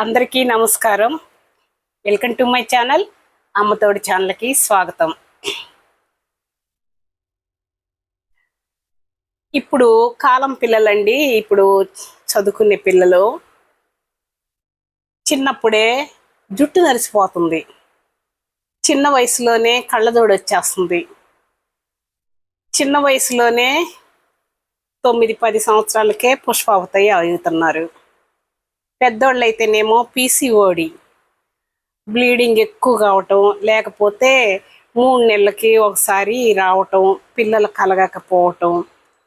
అందరికీ నమస్కారం. Welcome to my channel Ammathodi ఛానల్కి స్వాగతం. ఇప్పుడు కాలం పిల్లలండి ఇప్పుడు చదువుకునే పిల్లలు చిన్నప్పుడే జుట్టు నరిసిపోతుంది. చిన్న వయసులోనే కళ్ళజోడు వచ్చేస్తుంది. చిన్న వయసులోనే తొమ్మిది పది సంవత్సరాలకే పుష్పావతయ్య అవుతున్నారు. పెద్దోళ్ళు అయితేనేమో పీసీఓడి బ్లీడింగ్ ఎక్కువ కావటం లేకపోతే మూడు నెలలకి ఒకసారి రావటం పిల్లలు కలగకపోవటం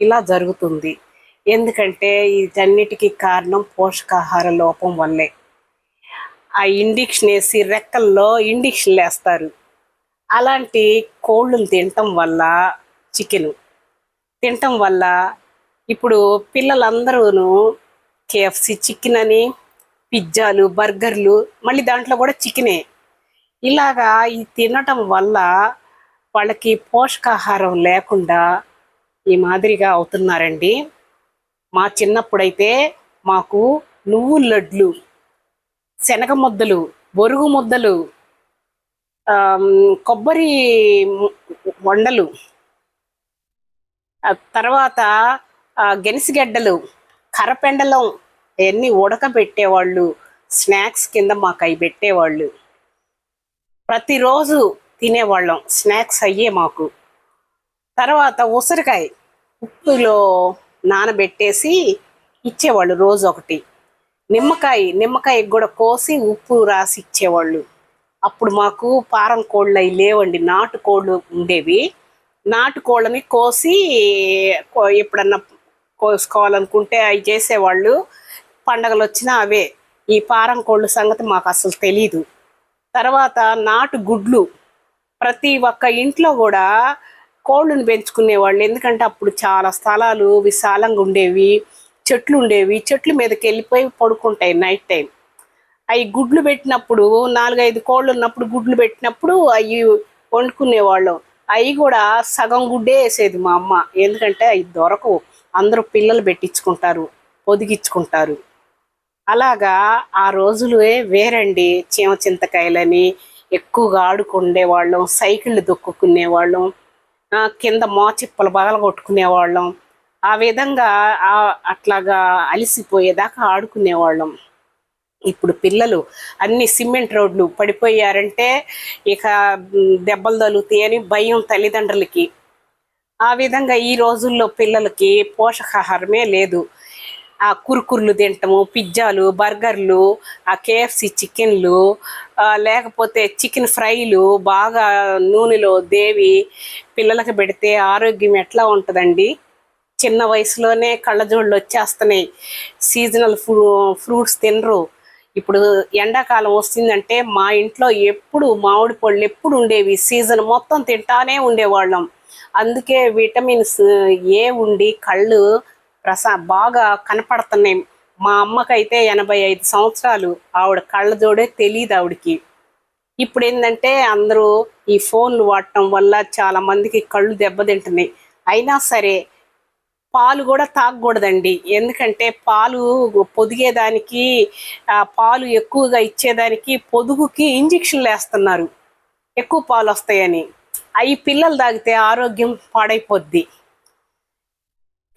ఇలా జరుగుతుంది. ఎందుకంటే వీటన్నిటికీ కారణం పోషకాహార లోపం వల్లే. ఆ ఇండిక్షన్ వేసి రెక్కల్లో ఇండిక్షన్ వేస్తారు అలాంటి కోళ్ళను తినటం వల్ల చికెను. తినటం వల్ల ఇప్పుడు పిల్లలందరూను కేఎఫ్సి చికెన్ అని పిజ్జాలు బర్గర్లు మళ్ళీ దాంట్లో కూడా చికెనే. ఇలాగా ఈ తినటం వల్ల వాళ్ళకి పోషకాహారం లేకుండా ఈ మాదిరిగా అవుతున్నారండి. మా చిన్నప్పుడైతే మాకు నువ్వు లడ్లు శనగ ముద్దలు బొరుగు ముద్దలు కొబ్బరి వండలు తర్వాత గెనిసిగడ్డలు కరపెండలం అవన్నీ ఉడకబెట్టేవాళ్ళు స్నాక్స్ కింద మాకు అవి పెట్టేవాళ్ళు. ప్రతిరోజు తినేవాళ్ళం స్నాక్స్ అయ్యే మాకు. తర్వాత ఉసిరికాయ ఉప్పులో నానబెట్టేసి ఇచ్చేవాళ్ళు రోజు ఒకటి నిమ్మకాయ నిమ్మకాయ కూడా కోసి ఉప్పు రాసి ఇచ్చేవాళ్ళు. అప్పుడు మాకు పారం కోళ్ళు అవి లేవండి నాటు కోళ్ళు ఉండేవి. నాటు కోళ్ళని కోసి ఎప్పుడన్నా కోసుకోవాలనుకుంటే అవి చేసేవాళ్ళు. పండగలు వచ్చినా అవే. ఈ పారం కోళ్ళ సంగతి మాకు అసలు తెలీదు. తర్వాత నాటు గుడ్లు. ప్రతి ఒక్క ఇంట్లో కూడా కోళ్ళను పెంచుకునేవాళ్ళు. ఎందుకంటే అప్పుడు చాలా స్థలాలు విశాలంగా ఉండేవి చెట్లు ఉండేవి. చెట్ల మీదకి వెళ్ళిపోయి పడుకుంటాయి నైట్ టైం అవి గుడ్లు పెట్టినప్పుడు నాలుగైదు కోళ్ళు ఉన్నప్పుడు గుడ్లు పెట్టినప్పుడు అవి వండుకునేవాళ్ళం. అవి కూడా సగం గుడ్డే వేసేది మా అమ్మ. ఎందుకంటే అవి దొరకవు. అందరూ పిల్లలు పెట్టించుకుంటారు పొదిగించుకుంటారు. అలాగా ఆ రోజులే వేరండి చీమ చింతకాయలని ఎక్కువగా ఆడుకుండేవాళ్ళం సైకిళ్ళు దొక్కుకునేవాళ్ళం కింద మోచిప్పలు బగల కొట్టుకునేవాళ్ళం ఆ విధంగా అట్లాగా అలిసిపోయేదాకా ఆడుకునేవాళ్ళం. ఇప్పుడు పిల్లలు అన్ని సిమెంట్ రోడ్లు పడిపోయారంటే ఇక దెబ్బలు తగులుతాయని భయం తల్లిదండ్రులకి. ఆ విధంగా ఈ రోజుల్లో పిల్లలకి పోషకాహారమే లేదు. కురుకుర్లు తింటము పిజ్జాలు బర్గర్లు ఆ కేఎఫ్సి చికెన్లు లేకపోతే చికెన్ ఫ్రైలు బాగా నూనెలో దేవి పిల్లలకు పెడితే ఆరోగ్యం ఎట్లా ఉంటుందండి? చిన్న వయసులోనే కళ్ళజోళ్ళు వచ్చేస్తున్నాయి. సీజనల్ ఫ్రూ ఫ్రూట్స్ తినరు. ఇప్పుడు ఎండాకాలం వస్తుందంటే మా ఇంట్లో ఎప్పుడు మామిడి పళ్ళు ఎప్పుడు ఉండేవి. సీజన్ మొత్తం తింటానే ఉండేవాళ్ళం. అందుకే విటమిన్స్ ఏ ఉండి కళ్ళు ప్రసా బాగా కనపడుతున్నాయి. మా అమ్మకైతే ఎనభై ఐదు సంవత్సరాలు ఆవిడ కళ్ళజోడే తెలియదు ఆవిడకి. ఇప్పుడు ఏంటంటే అందరూ ఈ ఫోన్లు వాడటం వల్ల చాలా మందికి కళ్ళు దెబ్బతింటున్నాయి అయినా సరే పాలు కూడా తాగకూడదండి. ఎందుకంటే పాలు పొదిగేదానికి పాలు ఎక్కువగా ఇచ్చేదానికి పొదుగుకి ఇంజక్షన్లు వేస్తున్నారు. ఎక్కువ పాలు వస్తాయని. అవి పిల్లలు తాగితే ఆరోగ్యం పాడైపోద్ది.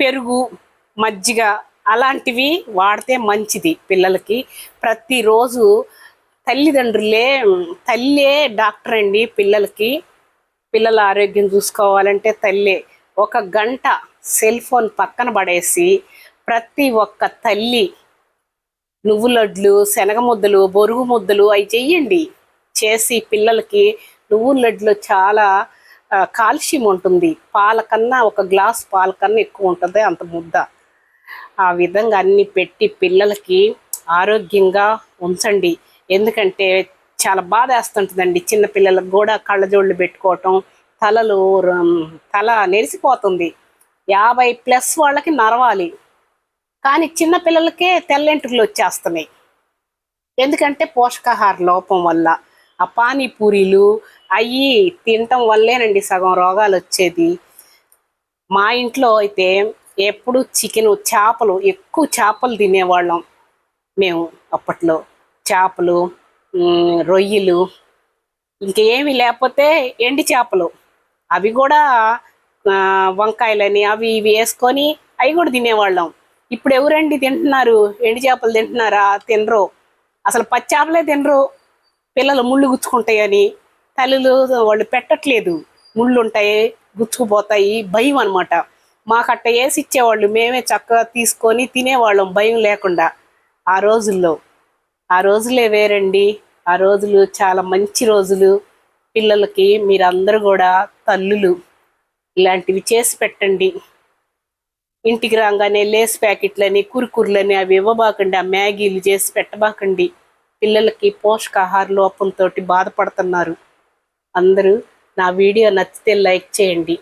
పెరుగు మజ్జిగ అలాంటివి వాడితే మంచిది పిల్లలకి. ప్రతిరోజు తల్లిదండ్రులే తల్లే డాక్టర్ అండి పిల్లలకి. పిల్లల ఆరోగ్యం చూసుకోవాలంటే తల్లే. ఒక గంట సెల్ ఫోన్ పక్కన పడేసి ప్రతి ఒక్క తల్లి నువ్వు లడ్లు శనగ ముద్దలు బొరుగు ముద్దలు అవి చెయ్యండి. చేసి పిల్లలకి నువ్వు లడ్లు చాలా కాల్షియం ఉంటుంది. పాల కన్నా ఒక గ్లాస్ పాల కన్నా ఎక్కువ ఉంటుంది అంత ముద్ద. ఆ విధంగా అన్ని పెట్టి పిల్లలకి ఆరోగ్యంగా ఉంచండి. ఎందుకంటే చాలా బాధ వేస్తుంటుందండి. చిన్నపిల్లలకు కూడా కళ్ళజోళ్ళు పెట్టుకోవటం తలలు తల నెరిసిపోతుంది. యాభై ప్లస్ వాళ్ళకి నరవాలి కానీ చిన్నపిల్లలకే పిల్లలకే వచ్చేస్తున్నాయి. ఎందుకంటే పోషకాహార లోపం వల్ల. ఆ పానీపూరీలు అవి తినటం వల్లేనండి సగం రోగాలు వచ్చేది. మా ఇంట్లో అయితే ఎప్పుడు చికెన్ చేపలు ఎక్కువ చేపలు తినేవాళ్ళం మేము అప్పట్లో. చేపలు రొయ్యలు ఇంకేమి లేకపోతే ఎండి చేపలు. అవి కూడా వంకాయలని అవి ఇవి వేసుకొని అవి కూడా తినేవాళ్ళం. ఇప్పుడు ఎవరండి తింటున్నారు? ఎండి చేపలు తింటున్నారా? తినరు. అసలు పచ్చి చేపలే తినరు. పిల్లలు ముళ్ళు గుచ్చుకుంటాయని తల్లులు వాళ్ళు పెట్టట్లేదు. ముళ్ళు ఉంటాయి గుచ్చుకుపోతాయి భయం అనమాట మాకు అట్ట వేసి ఇచ్చేవాళ్ళు మేమే చక్కగా తీసుకొని తినేవాళ్ళం భయం లేకుండా. ఆ రోజుల్లో. ఆ రోజులే వేరండి. ఆ రోజులు చాలా మంచి రోజులు. పిల్లలకి మీరందరూ కూడా తల్లులు ఇలాంటివి చేసి పెట్టండి. ఇంటికి రాగానే లేస్ ప్యాకెట్లని కురుకురులని అవి ఇవ్వబాకండి. ఆ మ్యాగీలు చేసి పెట్టబాకండి. పిల్లలకి పోషకాహార లోపంతో బాధపడుతున్నారు. అందరూ నా వీడియో నచ్చితే లైక్ చేయండి.